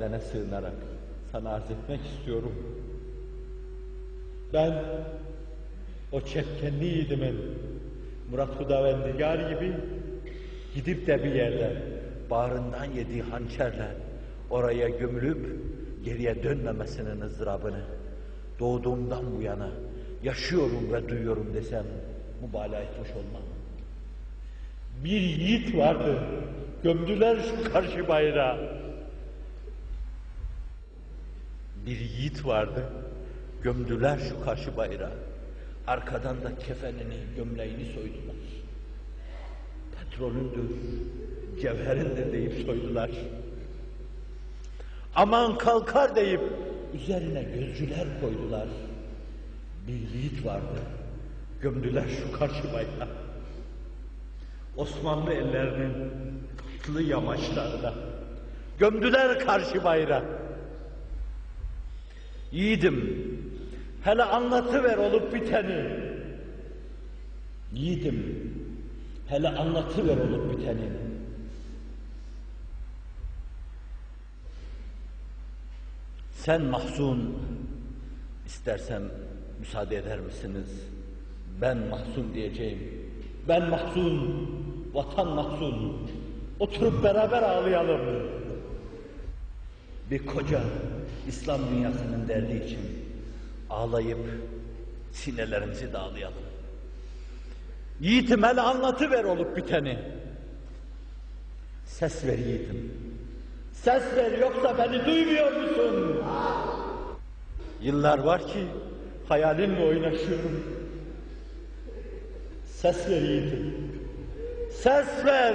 Dene sığınarak sana arz etmek istiyorum. Ben o çepkenli yiğidimin Murat Hudavendigar gibi gidip de bir yerden bağrından yediği hançerle oraya gömülüp geriye dönmemesinin ızdırabını doğduğumdan bu yana yaşıyorum ve duyuyorum desem mübalağa etmiş olmam. Bir yiğit vardı. Gömdüler şu karşı bayrağı. Bir yiğit vardı. Gömdüler şu karşı bayrağı. Arkadan da kefenini, gömleğini soydular. Petrolündür, cevherindir deyip soydular. Aman kalkar deyip üzerine gözcüler koydular. Bir yiğit vardı. Gömdüler şu karşı bayrağı. Osmanlı ellerinin tatlı yamaçlarına. Gömdüler karşı bayrağı. Yiğidim, hele anlatıver olup biteni. Yiğidim, hele anlatıver olup biteni. Sen mahzun, istersem müsaade eder misiniz? Ben mahzun diyeceğim. Ben mahzun, vatan mahzun. Oturup beraber ağlayalım. Bir koca İslam dünyasının derdi için ağlayıp sinelerimizi dağlayalım. Yiğitim hele anlatıver olup biteni. Ses ver yiğitim. Ses ver yoksa beni duymuyor musun? Yıllar var ki hayalinle oynaşıyorum. Ses ver yiğitim. Ses ver.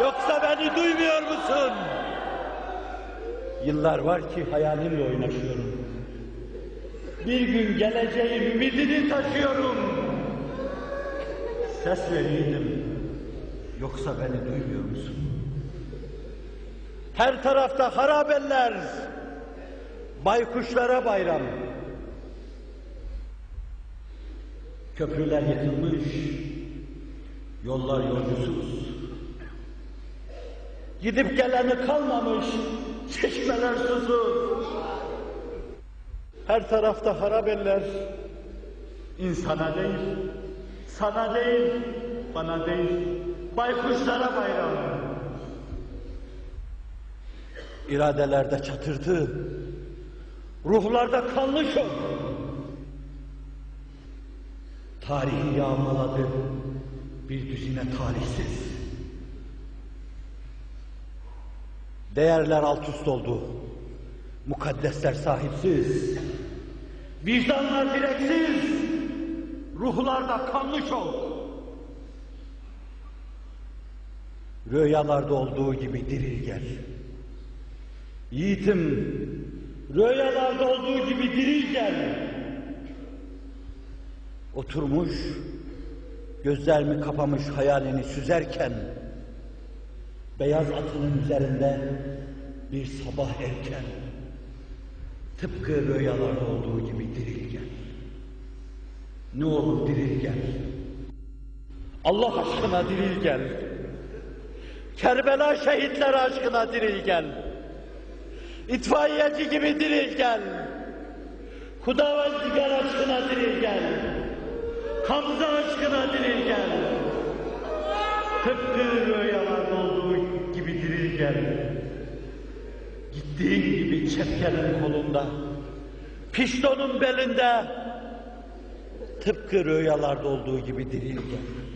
Yoksa beni duymuyor musun? Yıllar var ki hayalimle oynaşıyorum. Bir gün geleceğin ümidini taşıyorum. Ses ver yiğidim. Yoksa beni duymuyor musun? Her tarafta harabeller. Baykuşlara bayram. Köprüler yıkılmış. Yollar yolcusuz. Gidip geleni kalmamış. Çeşmeler susuz. Her tarafta harabeller. İnsana değil, sana değil, bana değil, baykuşlara bayram. İradelerde çatırdı, ruhlarda kanlı şok. Tarihi yağmaladı bir düzine talihsiz. Değerler alt üst oldu. Mukaddesler sahipsiz. Vicdanlar direksiz. Ruhlarda kanlı şok. Rüyalarda olduğu gibi diril gel. Yiğitim, rüyalarda olduğu gibi diril gel. Oturmuş, gözlerimi kapamış hayalini süzerken, beyaz atının üzerinde bir sabah erken, tıpkı rüyalarda olduğu gibi diril gel. Ne olur diril gel. Allah aşkına diril gel. Kerbela şehitler aşkına diril gel. İtfaiyeci gibi diril gel. Kudavendigar aşkına diril gel. Hamza aşkına diril gel. Tıpkı rüyalarda gibi diril gel. Gittiğin gibi çepkenin kolunda, piştonun belinde, tıpkı rüyalarda olduğu gibi diril gel.